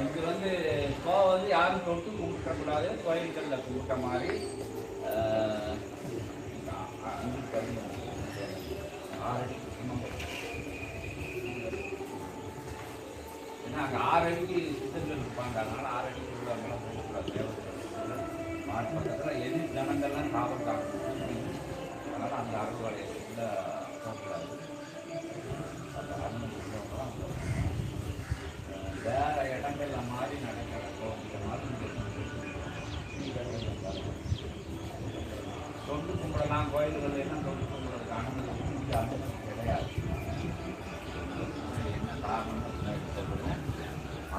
இங்கே வந்து கோவம் வந்து யாரும் தொட்டு கும்பிட்டக்கூடாது கோயில்களில் கும்பிட்ட மாதிரி.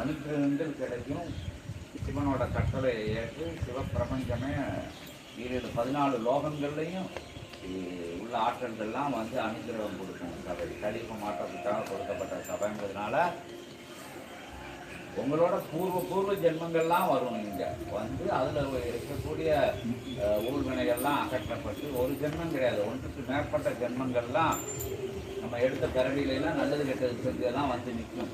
அனுகிரகங்கள் கிடைக்கும். சிவனோட கட்டளையை ஏற்று சிவப்பிரபஞ்சமே இருபது பதினாலு லோகங்கள்லையும் உள்ள ஆற்றல்கள்லாம் வந்து அனுகிரகம் கொடுக்கும். சபை கழிப்பு மாற்றத்துக்காக கொடுக்கப்பட்ட சபைங்கிறதுனால உங்களோட பூர்வ பூர்வ ஜென்மங்கள்லாம் வரும் இங்க. வந்து அதுல இருக்கக்கூடிய ஊழ்வினைகள்லாம் அகற்றப்பட்டு ஒரு ஜென்மம் கிடையாது. ஒன்றுக்கு மேற்பட்ட ஜென்மங்கள்லாம் நம்ம எடுத்த பிறவியில நல்லது கெட்டது செஞ்சதெல்லாம் வந்து நிற்கும்.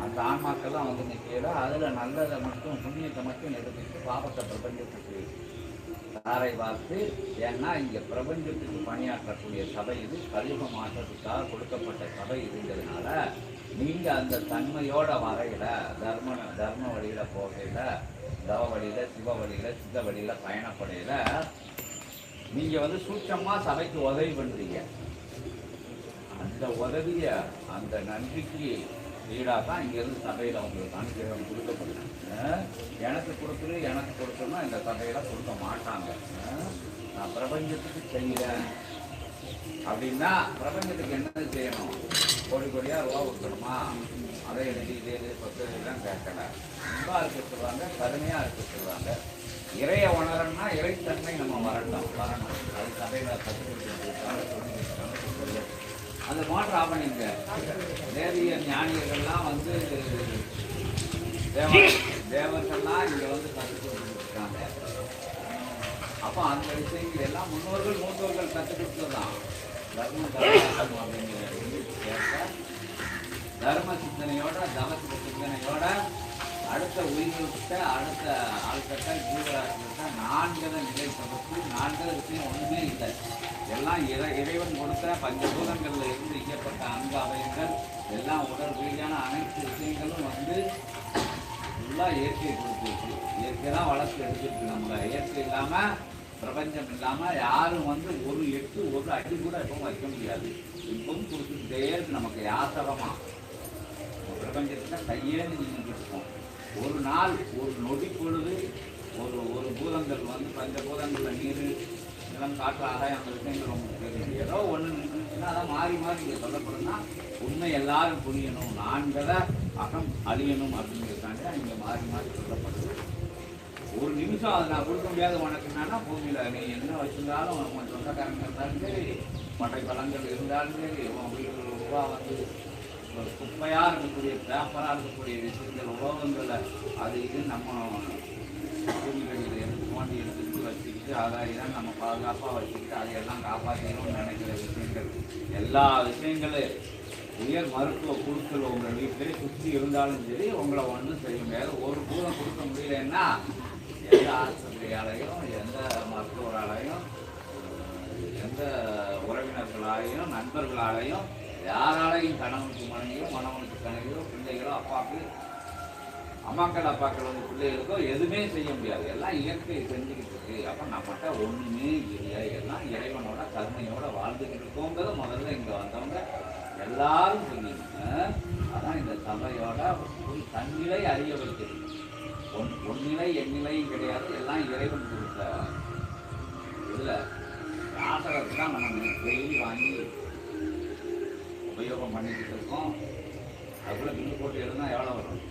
அந்த ஆன்மாக்கெல்லாம் வந்து நிற்கல. அதில் நல்லதை மட்டும் புண்ணியத்தை மட்டும் எடுத்துட்டு பாபத்தை பிரபஞ்சத்துக்கு தாரை பார்த்து ஏன்னா இங்கே பிரபஞ்சத்துக்கு பணியாற்றக்கூடிய சபை இது கலியுக மாற்றத்துக்காக கொடுக்கப்பட்ட சபை இதுங்கிறதுனால நீங்கள் அந்த தன்மையோட வரையில் தர்ம தர்ம வழியில் போகையில் தவ வழியில சிவ வழியில் சித்த வழியில் பயணப்படையில் நீங்கள் வந்து சூட்சமாக சபைக்கு உதவி பண்ணுறீங்க அந்த உதவியை அந்த நன்றிக்கு வீடாக தான் இங்கேருந்து சபையில் அவங்களுக்கு அனுகிரகம் கொடுக்கப்படுது எனக்கு கொடுக்குது எனக்கு கொடுக்கணும்னா இந்த சபையில் கொடுக்க மாட்டாங்க. நான் பிரபஞ்சத்துக்கு செய்கிறேன். அப்படின்னா பிரபஞ்சத்துக்கு என்ன செய்யணும்? கோடி கோடியாக ரூபா கொடுக்கணுமா? அதை எழுதி இது இது பத்து இதெல்லாம் கேட்கல. அன்பா இருக்க சொல்லுவாங்க கருமையாக இருக்க சொல்லுவாங்க இறைய உணரன்னா இறைத்தன்மை நம்ம வரணும். வரணும். அது சபையில் கற்றுக்கிட்டு அந்த மோட்டர் ஆஃப் ஆவணிங்க தேவிய ஞானியர்கள்லாம் வந்து தேவ தேவர்கள்லாம் இங்க வந்து கற்றுக் கொடுத்துருக்காங்க. அப்போ அந்த விஷயங்கள் எல்லாம் முன்னோர்கள் மூத்தோர்கள் கற்றுக் கொடுத்ததுதான். தர்ம தர்மம் அப்படிங்கிற தர்ம சிந்தனையோட தவசித சிந்தனையோட அடுத்த உயிர்களுக்கிட்ட அடுத்த ஆள்கிட்ட ஜீவராசிகிட்ட நான்கிற நிலை பகுத்து நான்கிற விஷயம் ஒன்றுமே இல்லை. எல்லாம் இறை இறைவன் கொடுத்த பஞ்சபூதங்களில் இருந்து இயக்கப்பட்ட அன்பு அவயங்கள். எல்லாம் உடல் ரீதியான அனைத்து விஷயங்களும் வந்து ஃபுல்லாக இயற்கை கொடுத்துருக்கு இயற்கை தான் வளர்த்து எடுத்துருக்கு நம்மள. இயற்கை இல்லாமல் பிரபஞ்சம் இல்லாமல் யாரும் வந்து ஒரு எட்டு ஒரு அடி கூட எப்பவும் வைக்க முடியாது. இப்பவும் கொடுத்துக்கிட்டே இருக்கு நமக்கு. யாசகமா. பிரபஞ்சத்தில் கையே நின்றுட்டு இருக்கோம். ஒரு நாள் ஒரு நொடி பொழுது ஒரு ஒரு பூதங்கள் வந்து பஞ்ச பூதங்களில் நீர் நிலம் காற்று ஆகாயம் அந்த விஷயங்கள் உங்களுக்கு ஏதோ ஒன்று நின்றுச்சுன்னா அதான் மாறி மாறி இங்கே சொல்லப்படும்னா உண்மை எல்லாரும் புரியணும். நான்கதை அகம் அழியணும் அப்படிங்கிறதுக்காண்டி இங்கே மாறி மாறி சொல்லப்படுது. ஒரு நிமிஷம் அதை நான் கொடுக்க முடியாத உனக்கு என்னன்னா பூமியில் நீ என்ன வச்சிருந்தாலும் உன் சொந்தக்காரங்க இருந்தாலும் சரி மற்ற பழங்கள் இருந்தாலும் சரி உன் வீட்டில் ரூபா வந்து ஒரு இருக்கக்கூடிய பேப்பராக இருக்கக்கூடிய விஷயங்கள் உலோகங்களை அது இது நம்ம பூமிகளில் எடுத்து தோண்டி எடுத்து வச்சு அதை தான் நம்ம பாதுகாப்பாக வச்சுக்கிட்டு அதையெல்லாம் காப்பாற்றணும்னு நினைக்கிற விஷயங்கள். எல்லா விஷயங்களும் உயர் மருத்துவ குழுக்கள் உங்கள் வீட்டிலே சுற்றி இருந்தாலும் சரி உங்களை ஒன்றும் செய்ய முடியாது. ஒரு பூரம் கொடுக்க முடியலன்னா எந்த ஆஸ்பத்திரியாலையும் எந்த மருத்துவராலையும் எந்த உறவினர்களாலையும் நண்பர்களாலையும் யாராலையும் கணவனுக்கு மனைவியோ மணவனுக்கு கணவியோ பிள்ளைகளோ அப்பாவுக்கு அம்மாக்கள் அப்பாக்கள் வந்து பிள்ளைகளுக்கோ எதுவுமே செய்ய முடியாது. எல்லாம் இயற்கை செஞ்சுக்கிட்டு இருக்கு. அப்போ நம்மகிட்ட ஒன்றுமே இல்லை எல்லாம் இறைவனோட கருணையோட வாழ்ந்துக்கிட்டு இருக்கோங்கிறத முதல்ல இங்கே வந்தவங்க எல்லாரும் சொன்னீங்க அதான் இந்த சபையோட ஒரு தன்னிலை அறிய வைக்கிறது. ஒன் ஒன்னிலை எண்ணிலையும் கிடையாது. எல்லாம் இறைவன் கொடுத்த இதில் யாசகத்தை தான் நம்ம டெய்லி வாங்கி உபயோகம் பண்ணிக்கிட்டு இருக்கோம். அதுக்குள்ளே பில்லு போட்டு எழுதுனா எவ்வளோ வரும்?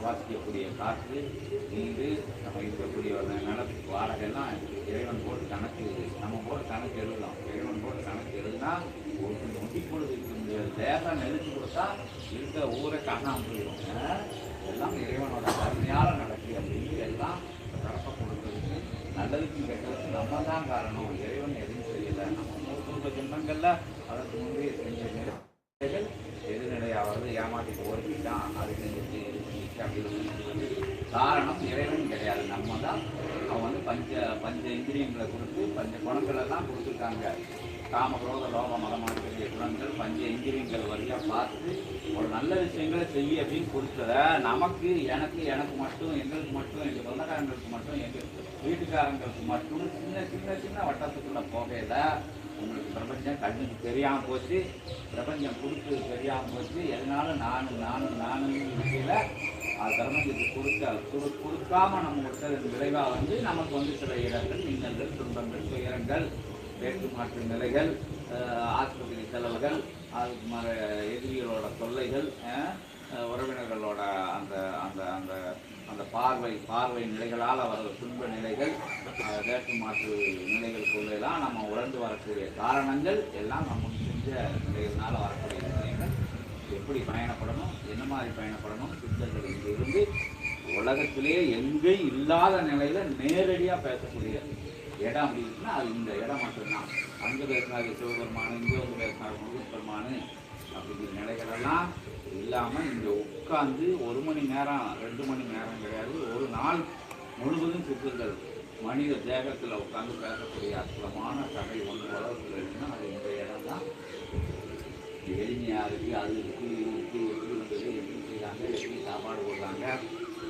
சுவாசிக்கக்கூடிய காற்று நீண்டு நம்ம இருக்கக்கூடிய ஒரு நிலத்துக்கு வாடகை இறைவன் போட்டு கணக்கு நம்ம போட்டு கணக்கு எழுதலாம். இறைவன் போட்டு கணக்கு எழுதுனா ஒரு நொடி பொழுது இருக்க முடியாது லேசாக நெருச்சு கொடுத்தா இருக்க ஊரை காணாமல் போயிடும். எல்லாம் இறைவனோட கருமையால் நடக்கு அப்படின்னு எல்லாம் கடப்ப கொடுக்கறதுக்கு நல்லதுக்கும் கெட்டதுக்கு நம்ம தான் காரணம். இறைவன் எதுவும் செய்யலை. நம்ம மூன்று ஜென்மங்களில் அதற்கு முன்பே செஞ்ச நிலைகள் எதிர்நிலையாவது ஏமாற்றிட்டு ஓடிக்கிட்டான் அது செஞ்சுட்டு இது காரணம் இறைவன் கிடையாது. நம்ம தான் அவன் வந்து பஞ்ச பஞ்ச இந்திரியங்களை கொடுத்து பஞ்ச குணங்கள் தான் கொடுத்துருக்காங்க. காம குரோத லோக மதமாக்கக்கூடிய குணங்கள் பஞ்ச இந்திரியங்கள் வழியாக பார்த்து ஒரு நல்ல விஷயங்களை செய்ய அப்படின்னு கொடுத்தத நமக்கு எனக்கு எனக்கு மட்டும் எங்களுக்கு மட்டும் எங்கள் சொந்தக்காரங்களுக்கு மட்டும் எங்கள் வீட்டுக்காரங்களுக்கு மட்டும் சின்ன சின்ன சின்ன வட்டத்துக்குள்ள போகையில உங்களுக்கு பிரபஞ்சம் கண்ணுக்கு தெரியாமல் போச்சு. பிரபஞ்சம் கொடுத்து தெரியாமல் போச்சு. எதனால நானு நானு நானு விஷயில அது தர்மத்துக்கு கொடுக்க கொடு கொடுக்காம நம்ம விட்டதன் விளைவாக வந்து நமக்கு வந்து சில இடங்கள் மின்னல்கள் துன்பங்கள் துயரங்கள் வேற்று மாற்று நிலைகள் ஆஸ்பத்திரி செலவுகள் அதுக்கு மற எதிரிகளோட தொல்லைகள் உறவினர்களோட அந்த அந்த அந்த அந்த பார்வை பார்வை நிலைகளால் வர துன்ப நிலைகள் அஹ், வேற்று மாற்று நிலைகளுக்குள்ளெல்லாம் நம்ம உழந்து வரக்கூடிய காரணங்கள் எல்லாம் நம்ம செஞ்ச நிலைகள்னால வரக்கூடிய எப்படி பயணப்படணும் என்ன மாதிரி பயணப்படணும் சித்தர்கள் இங்கிருந்து உலகத்திலே எங்கேயும் இல்லாத நிலையில நேரடியாக பேசக்கூடிய இடம் அப்படி இருக்குன்னா அது இந்த இடம் மட்டும்தான். அங்கு பேசினாரு சிவபெருமானு இங்கே வந்து பேசினார் முருகப்பெருமானு அப்படிங்கிற நிலைகளெல்லாம் இல்லாமல் இங்கே உட்காந்து ஒரு மணி நேரம் ரெண்டு மணி நேரம் கிடையாது. ஒரு நாள் முழுவதும் சித்தர்கள் மனித தேகத்தில் உட்காந்து பேசக்கூடிய அற்புதமான சபை ஒன்று உலகத்தில் இருக்குன்னா அது இந்த இடம் தான். எளிமையாக இருக்குது அது இருக்குது இது இருக்குது எப்படி வந்தது எப்படி செய்கிறாங்க எப்படி சாப்பாடு போடுறாங்க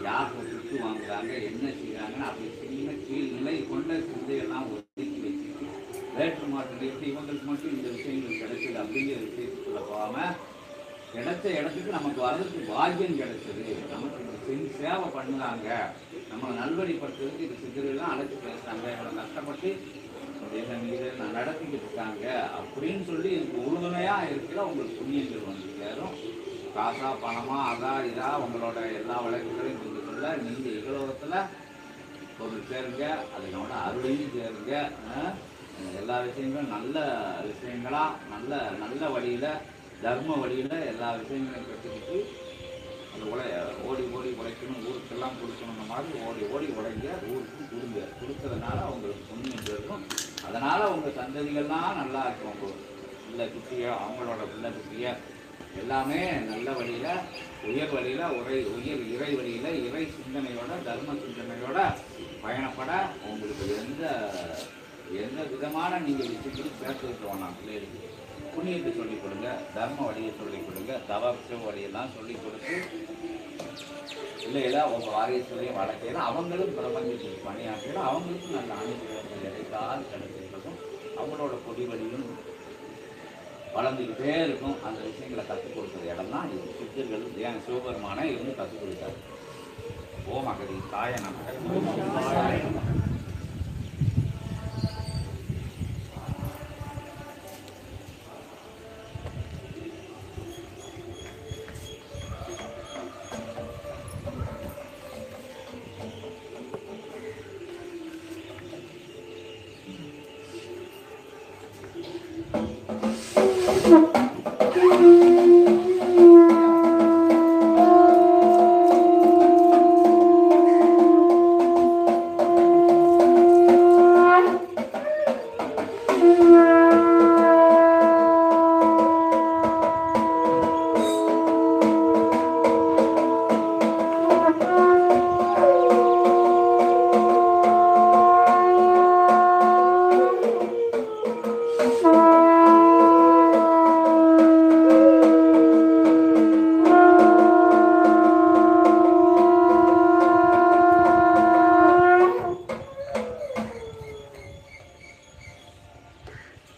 யார் சுட்டு வாங்குறாங்க என்ன செய்கிறாங்கன்னு அப்படி சின்ன கீழ் நிலை கொண்ட சிந்தையெல்லாம் ஒதுக்கி வச்சுட்டு வேற்று மாற்று எப்படி இவங்களுக்கு மட்டும் இந்த விஷயங்கள் கிடைச்சது அப்படிங்கிற விஷயத்துக்குள்ள போகாமல் கிடைச்ச இடத்துக்கு நமக்கு வர்றதுக்கு பாக்கியம் கிடைச்சது. நமக்கு இந்த செஞ்சு சேவை பண்ணுறாங்க. நம்ம நல்வழிப்படுத்துறதுக்கு இந்த சித்தரெல்லாம் அழைச்சி பேசுகிறாங்க இவ்வளோ கஷ்டப்பட்டு இதை மீது நான் நடத்திக்கிட்டு இருக்காங்க அப்படின்னு சொல்லி எனக்கு உறுதுணையாக இருக்கிற உங்களுக்கு புண்ணியங்கள் வந்து சேரும் காசா பணமா அதா இதா உங்களோட எல்லா வழக்குகளையும் கொண்டு நீங்கள் இகலோகத்தில் பொருள் சேருங்க அதனோட அருளையும் சேருங்க எல்லா விஷயங்களும் நல்ல விஷயங்களா நல்ல நல்ல வழியில் தர்ம வழியில் எல்லா விஷயங்களையும் கற்றுக்கிட்டு அது உழை ஓடி ஓடி உழைக்கணும் ஊருக்கெல்லாம் கொடுக்கணுன்ற மாதிரி ஓடி ஓடி உழைங்க ஊருக்கு கொடுங்க. கொடுத்ததுனால அவங்களுக்கு புண்ணியம் இருக்கும். அதனால் அவங்க சந்ததிகள்லாம் நல்லா இருக்கும் உங்க பிள்ளை குட்டியோ அவங்களோட பிள்ளை குட்டியோ. எல்லாமே நல்ல வழியில் உயர் வழியில் உரை உயர் இறை வழியில் இறை சிந்தனையோட தர்ம சிந்தனையோட பயணப்பட உங்களுக்கு எந்த எந்த விதமான நீங்கள் விஷயங்களும் பேசுறதுக்கு வேணாம் பிள்ளைகளுக்கு. புண்ணியத்தை சொல்லிக் கொடுங்க தர்ம வழியை சொல்லிக் கொடுங்க தவ வழியெல்லாம் சொல்லிக் கொடுத்து இல்லையில உங்கள் வாரியத்திலையும் வளர்க்கையில அவங்களும் பிரபஞ்சத்துக்கு பணியாற்றினா அவங்களுக்கும் நல்ல அனுபவங்கள் கிடைத்தால் கிடைச்சிருக்கும் அவங்களோட கொடி வழியும் வளர்ந்துக்கிட்டே இருக்கும். அந்த விஷயங்களை கற்றுக் கொடுக்குற இடம் தான் இது. சித்தர்கள் ஏன் சிவபெருமானை இருந்து கற்றுக் கொடுத்தாரு. ஓம் அகதி தாய நமக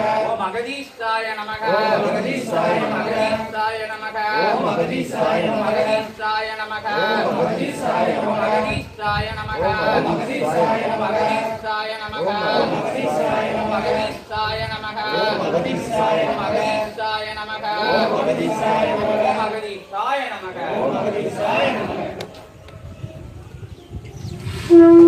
ஓம் அகதீஷாய நமக ஓம் அகதீஷாய நமக ஓம் அகதீஷாய நமக அகதீஷாய நமக ஓம் அகதீஷாய நமக அகதீஷாய நமக ஓம் அகதீஷாய நமக அகதீஷாய நமக ஓம் அகதீஷாய நமக அகதீஷாய நமக ஓம் அகதீஷாய நமக அகதீஷாய நமக ஓம் அகதீஷாய நமக அகதீஷாய நமக ஓம் அகதீஷாய நமக ஓம்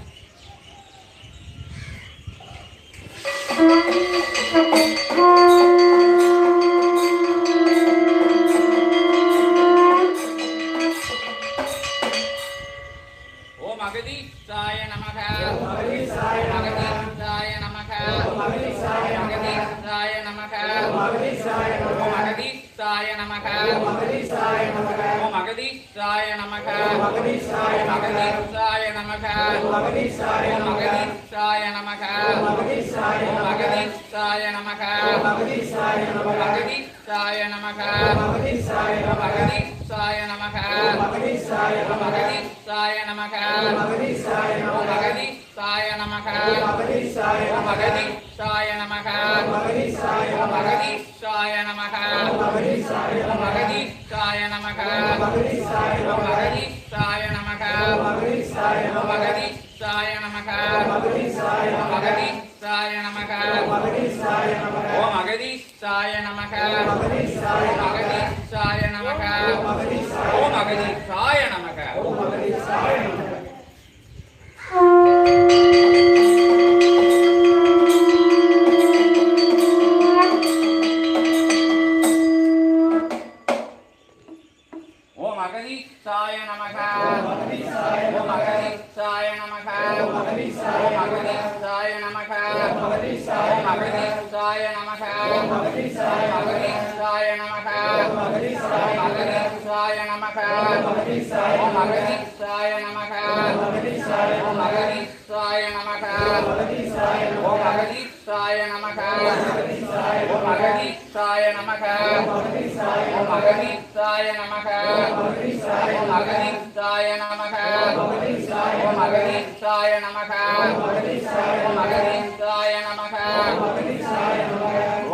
Thank you. அகதீஷாய நமக ஓம் அகதீஷாய நமக ஓம் அகதீஷாய நமக ஓம் அகதீஷாய அகதீஷாய நமக ஓம் அகதீஷாய ஓம் அகதீஷாய நமக ஓம் அகதீஷாய ஓம் அகதீஷாய நமக ஓம் அகதீஷாய நமக அகதீஷாய நமக ஓம் அகதீஷாய ஓம் அகதீஷாய நமக ஓம் அகதீஷாய ஓம் அகதீஷாய நமக ஓம் அகதீஷாய ஓம் அகதீஷாய நமக ஓம் அகதீஷாய ஓம் அகதீஷாய நமக ஓம் அகதீஷாய ஓம் அகதீஷாய நமக ஓம் அகதீஷாய ஓம் அகதீஷாய நமக ஓம் அகதீஷாய ஓம் அகதீஷாய நமக ஓம் அகதீஷாய ஓம் அகதீஷாய நமக ஓம் அகதீஷாய ஓம் அகதீஷாய நமக ஓம் அகதீஷாய நமக அகதீஸ்தாய நமக. ஓம் அகதீஸ்தாய நமக. அகதீஸ்தாய நமக. ஓம் அகதீஸ்தாய நமக. அகனித்தாய நமக அகனித்தாய நமக ஓம் அகனித்தாய நமக ஓம் அகனித்தாய நமக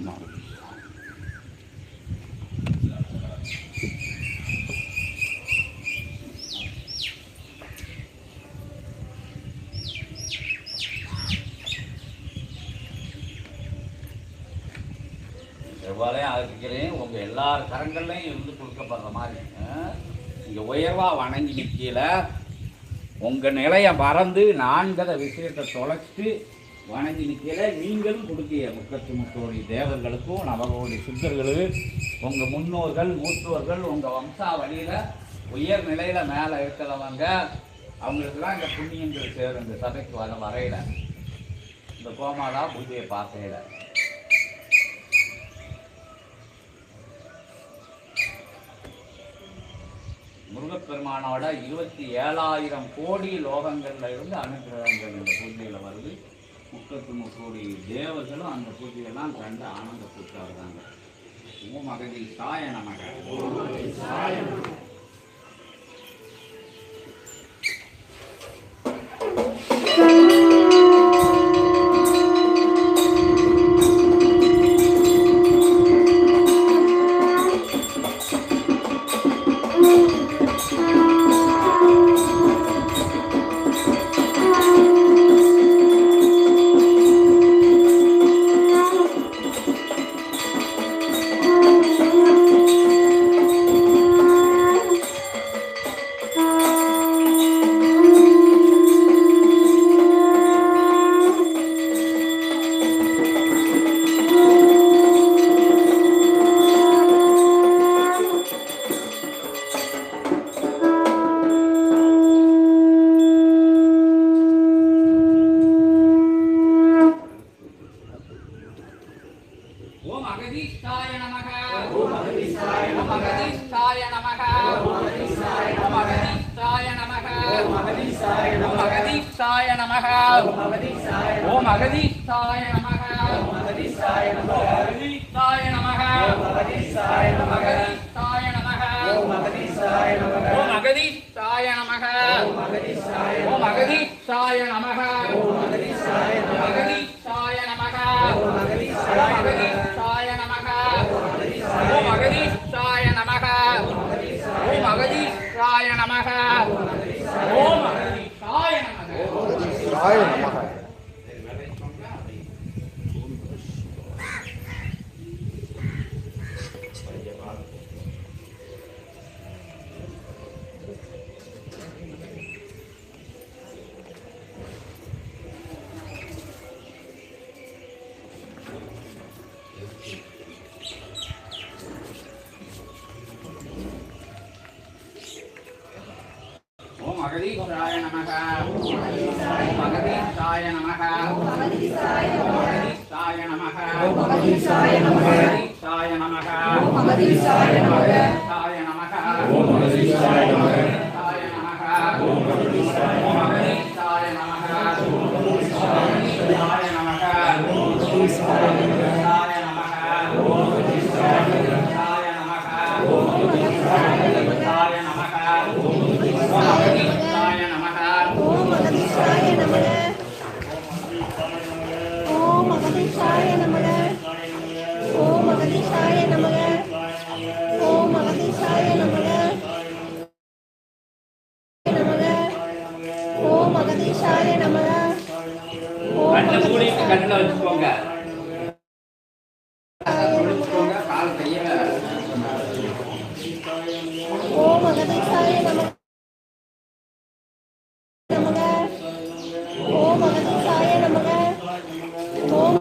சமமாக இருக்கும் உங்கள் எல்லா கரங்கள்லையும் இருந்து கொடுக்கப்படுற மாதிரி. நீங்கள் உயர்வாக வணங்கி நிற்கல உங்கள் நிலையை மறந்து நான்கதை விஷயத்தை தொலைச்சிட்டு வணங்கி நிற்கல நீங்களும் கொடுக்கிய முக்கத்து முக்கோடி தேவர்களுக்கும் நவகோடி சுத்தர்களும் உங்கள் முன்னோர்கள் மூத்தோர்கள் உங்கள் வம்சாவளியில் உயர் நிலையில் மேலே இருக்கிறவங்க அவங்களுக்கு தான் இந்த புண்ணியங்கள் சேரும் இந்த சபைக்கு வர வரையில். இந்த கோமாலா பூஜையை பார்க்கையில். முருகப்பெருமானோட இருபத்தி ஏழாயிரம் கோடி லோகங்கள்ல இருந்து அனுகிரகங்கள் இந்த பூஜையில் வருது. முப்பத்தி கோடி தேவர்களும் அந்த பூஜையெல்லாம் கண்டு ஆனந்த பூச்சாடுறாங்க ஓம் மகதி சாய நமக Ireland. Oh.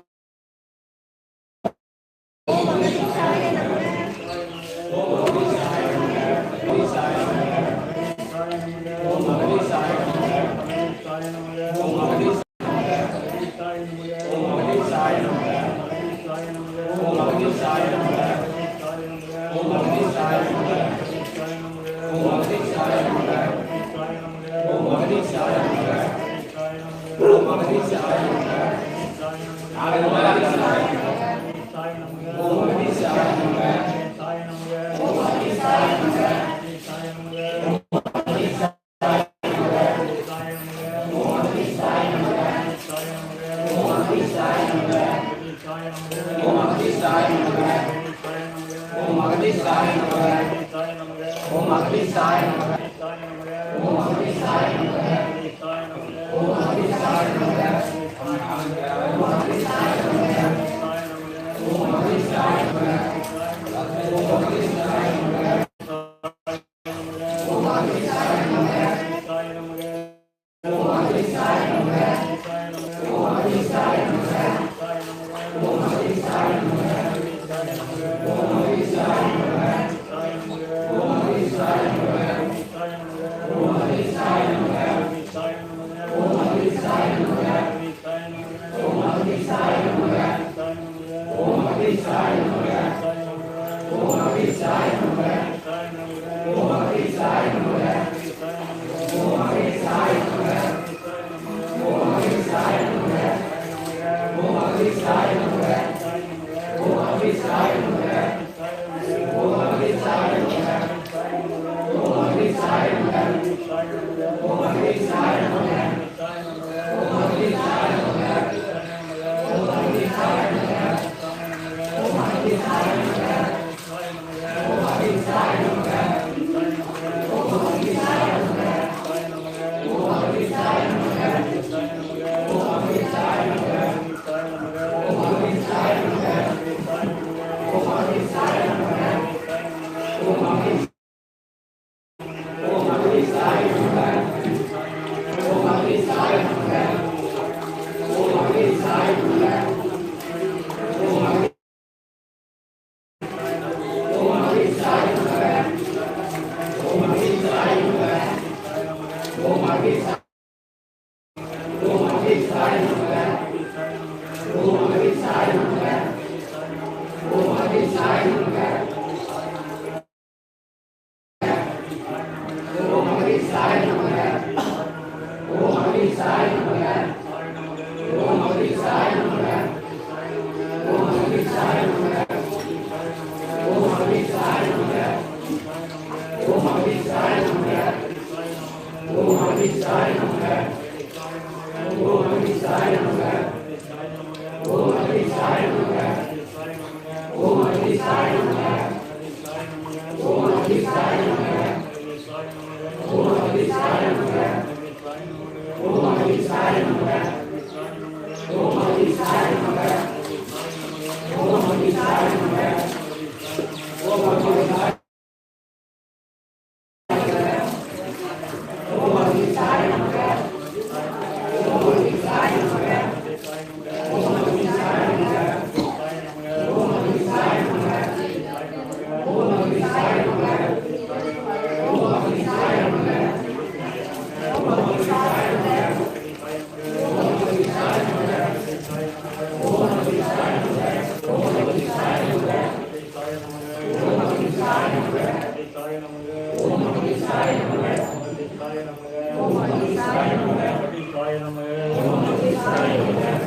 அக்னிசாய நமக ஓம் அக்னிசாய நமக ஓம் அக்னிசாய நமக está Amen.